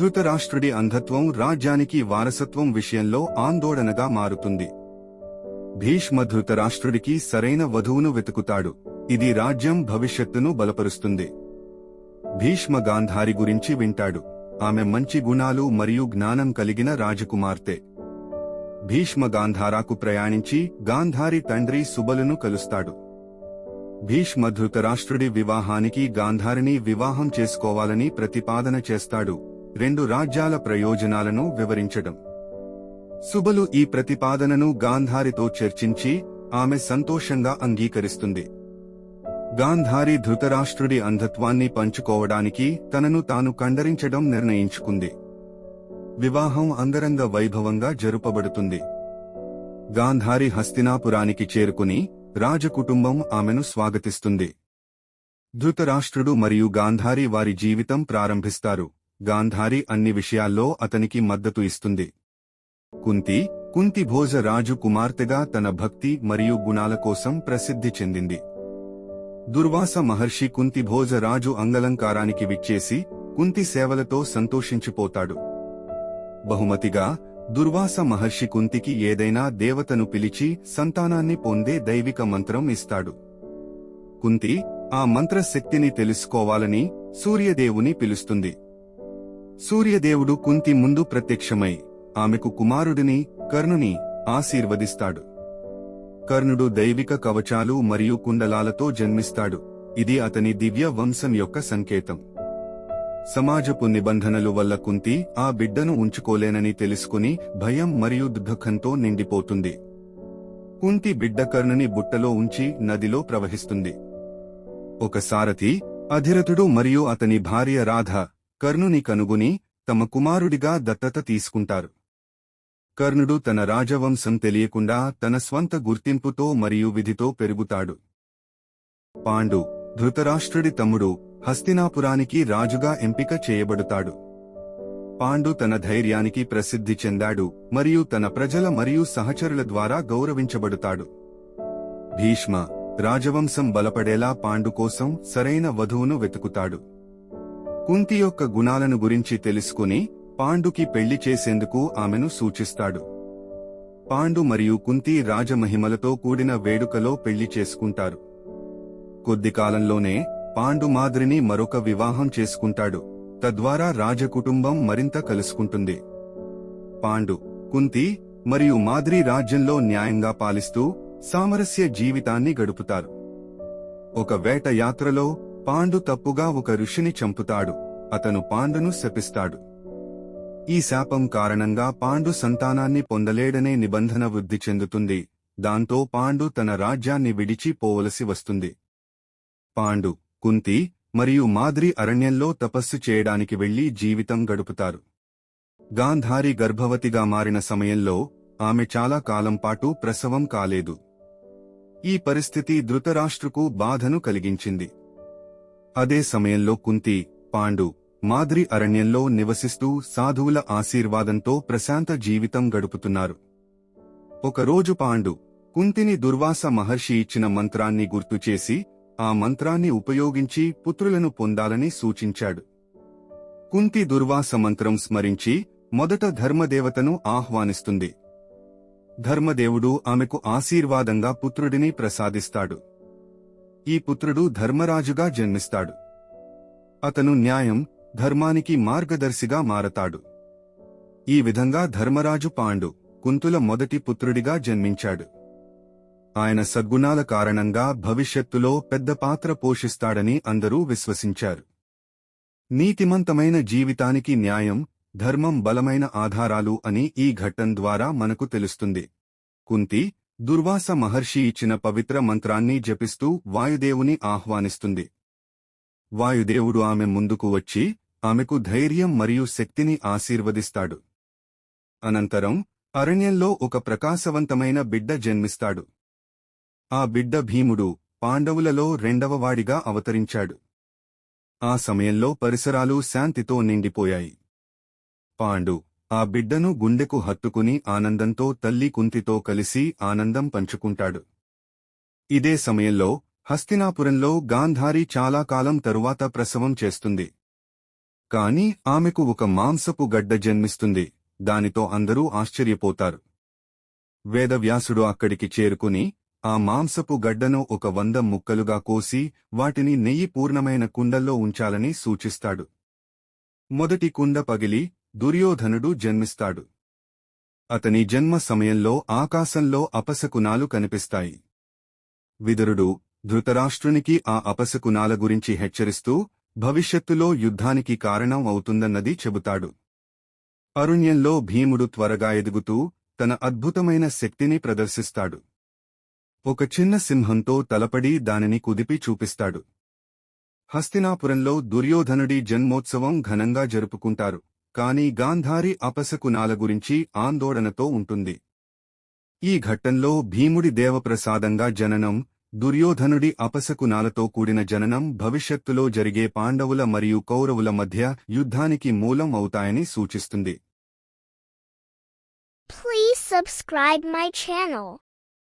ధృతరాష్ట్రుడి అంధత్వం రాజ్యానికి వారసత్వం విషయంలో ఆందోళనగా మారుతుంది. భీష్మ ధృతరాష్ట్రుడికి సరైన వధువును వెతుకుతాడు. ఇది రాజ్యం భవిష్యత్తును బలపరుస్తుంది. భీష్మ గాంధారి గురించి వింటాడు. ఆమె మంచి గుణాలు మరియు జ్ఞానం కలిగిన రాజకుమార్తె. భీష్మ గాంధారాకు ప్రయాణించి గాంధారి తండ్రి సుబలును కలుస్తాడు. భీష్మ ధృతరాష్ట్రుడి వివాహానికి గాంధారిని వివాహం చేసుకోవాలని ప్రతిపాదన చేస్తాడు. రెండు రాజ్యాల ప్రయోజనాలను వివరించడం. సుబలు ఈ ప్రతిపాదనను గాంధారితో చర్చించి ఆమె సంతోషంగా అంగీకరిస్తుంది. గాంధారి ధృతరాష్ట్రుడి అంధత్వాన్ని పంచుకోవడానికి తనను తాను కండరించడం నిర్ణయించుకుంది. వివాహం అంగరంగ వైభవంగా జరుపబడుతుంది. గాంధారి హస్తినాపురానికి చేరుకుని రాజకుటుంబం ఆమెను స్వాగతిస్తుంది. ధృతరాష్ట్రుడు మరియు గాంధారి వారి జీవితం ప్రారంభిస్తారు. గాంధారి అన్ని విషయాల్లో అతనికి మద్దతు ఇస్తుంది. కుంతి కుంతి భోజ రాజు కుమార్తెగా తన భక్తి మరియు గుణాల కోసం ప్రసిద్ధి చెందింది. దుర్వాస మహర్షి కుంతి భోజ రాజు అంగలంకారానికి విచ్చేసి కుంతి సేవలతో సంతోషించిపోతాడు. బహుమతిగా దుర్వాస మహర్షి కుంతికి ఏదైనా దేవతను పిలిచి సంతానాన్ని పొందే దైవిక మంత్రం ఇస్తాడు. కుంతి ఆ మంత్రశక్తిని తెలుసుకోవాలని సూర్యదేవుని పిలుస్తుంది. సూర్యదేవుడు కుంతి ముందు ప్రత్యక్షమై ఆమెకు కుమారుడిని కర్ణుని ఆశీర్వదిస్తాడు. కర్ణుడు దైవిక కవచాలు మరియు కుండలాలతో జన్మిస్తాడు. ఇది అతని దివ్య వంశం యొక్క సంకేతం. సమాజపు నిబంధనలు వల్ల కుంతి ఆ బిడ్డను ఉంచుకోలేనని తెలుసుకుని భయం మరియు దుఃఖంతో నిండిపోతుంది. కుంతి బిడ్డ కర్ణుని బుట్టలో ఉంచి నదిలో ప్రవహిస్తుంది. ఒక సారథి అధిరథుడు మరియు అతని భార్య రాధ కర్ణుని కనుగొని తమ కుమారుడిగా దత్తత తీసుకుంటారు. కర్ణుడు తన రాజవంశం తెలియకుండా తన స్వంత గుర్తింపుతో మరియు విధితో పెరుగుతాడు. పాండు ధృతరాష్ట్రుడి తమ్ముడు హస్తినాపురానికి రాజుగా ఎంపిక చేయబడుతాడు. పాండు తన ధైర్యానికి ప్రసిద్ధి చెందాడు మరియు తన ప్రజల మరియు సహచరుల ద్వారా గౌరవించబడుతాడు. భీష్మ రాజవంశం బలపడేలా పాండు కోసం సరైన వధువును వెతుకుతాడు. కుంతి యొక్క గుణాలను గురించి తెలుసుకుని పాండుకి పెళ్ళి చేసేందుకు ఆమెను సూచిస్తాడు. పాండు మరియు కుంతి రాజమహిమలతో కూడిన వేడుకలో పెళ్ళి చేసుకుంటారు. కొద్ది కాలంలోనే పాండు మాదిరిని మరొక వివాహం చేసుకుంటాడు. తద్వారా రాజకుటుంబం మరింత కలుసుకుంటుంది. పాండు కుంతి మరియు మాద్రి రాజ్యంలో న్యాయంగా పాలిస్తూ సామరస్య జీవితాన్ని గడుపుతారు. ఒక వేట యాత్రలో పాండు తప్పుగా ఒక ఋషిని చంపుతాడు. అతను పాండును శపిస్తాడు. ఈ శాపం కారణంగా పాండు సంతానాన్ని పొందలేడనే నిబంధన వృద్ధి చెందుతుంది. దాంతో పాండు తన రాజ్యాన్ని విడిచి పోవలసి వస్తుంది. పాండు కుంతి మరియు మాద్రి అరణ్యంలో తపస్సు చేయడానికి వెళ్ళి జీవితం గడుపుతారు. గాంధారి గర్భవతిగా మారిన సమయంలో ఆమె చాలా కాలం పాటు ప్రసవం కాలేదు. ఈ పరిస్థితి ధృతరాష్ట్రకు బాధను కలిగించింది. అదే సమయంలో కుంతి పాండు మాద్రి అరణ్యంలో నివసిస్తూ సాధువుల ఆశీర్వాదంతో ప్రశాంత జీవితం గడుపుతున్నారు. ఒకరోజు పాండు కుంతిని దుర్వాస మహర్షి ఇచ్చిన మంత్రాన్ని గుర్తుచేసి ఆ మంత్రాన్ని ఉపయోగించి పుత్రులను పొందాలని సూచించాడు. కుంతి దుర్వాస మంత్రం స్మరించి మొదట ధర్మదేవతను ఆహ్వానిస్తుంది. ధర్మదేవుడు ఆమెకు ఆశీర్వాదంగా పుత్రుడిని ప్రసాదిస్తాడు. ఈ పుత్రుడు ధర్మరాజుగా జన్మిస్తాడు. అతను న్యాయం ధర్మానికి మార్గదర్శిగా మారతాడు. ఈ విధంగా ధర్మరాజు పాండు కుంతుల మొదటి పుత్రుడిగా జన్మించాడు. ఆయన సద్గుణాల కారణంగా భవిష్యత్తులో పెద్ద పాత్ర పోషిస్తాడని అందరూ విశ్వసించారు. నీతిమంతమైన జీవితానికి న్యాయం ధర్మం బలమైన ఆధారాలు అని ఈ ఘట్టం ద్వారా మనకు తెలుస్తుంది. కుంతి దుర్వాస మహర్షి ఇచ్చిన పవిత్ర మంత్రాన్ని జపిస్తూ వాయుదేవుని ఆహ్వానిస్తుంది. వాయుదేవుడు ఆమె ముందుకు వచ్చి ఆమెకు ధైర్యం మరియు శక్తిని ఆశీర్వదిస్తాడు. అనంతరం అరణ్యంలో ఒక ప్రకాశవంతమైన బిడ్డ జన్మిస్తాడు. ఆ బిడ్డ భీముడు పాండవులలో రెండవవాడిగా అవతరించాడు. ఆ సమయంలో పరిసరాలు శాంతితో నిండిపోయాయి. పాండు ఆ బిడ్డను గుండెకు హత్తుకుని ఆనందంతో తల్లి కుంతితో కలిసి ఆనందం పంచుకుంటాడు. ఇదే సమయంలో హస్తినాపురంలో గాంధారి చాలా కాలం తరువాత ప్రసవం చేస్తుంది. కాని ఆమెకు ఒక మాంసపు గడ్డ జన్మిస్తుంది. దానితో అందరూ ఆశ్చర్యపోతారు. వేదవ్యాసుడు అక్కడికి చేరుకుని ఆ మాంసపు గడ్డను ఒక వంద ముక్కలుగా కోసి వాటిని నెయ్యి పూర్ణమైన కుండల్లో ఉంచాలని సూచిస్తాడు. మొదటి కుండ పగిలి దుర్యోధనుడు జన్మిస్తాడు. అతని జన్మ సమయంలో ఆకాశంలో అపశకునాలు కనిపిస్తాయి. విదురుడు ధృతరాష్ట్రునికి ఆ అపశకునాల గురించి హెచ్చరిస్తూ భవిష్యత్తులో యుద్ధానికి కారణం అవుతుందన్నది చెబుతాడు. అరుణ్యంలో భీముడు త్వరగా ఎదుగుతూ తన అద్భుతమైన శక్తిని ప్రదర్శిస్తాడు. ఒక చిన్న సింహంతో తలపడి దానిని కుదిపి చూపిస్తాడు. హస్తినాపురంలో దుర్యోధనుడి జన్మోత్సవం ఘనంగా జరుపుకుంటారు. కానీ గాంధారి అపశకునాల గురించి ఆందోళనతో ఉంటుంది ఈ ఘట్టంలో భీముడి దేవప్రసాదంగా జననం దుర్యోధనుడి అపశకునాలతో కూడిన జననం భవిష్యత్తులో జరిగే పాండవుల మరియు కౌరవుల మధ్య యుద్ధానికి మూలం అవుతాయని సూచిస్తుంది Please subscribe my channel.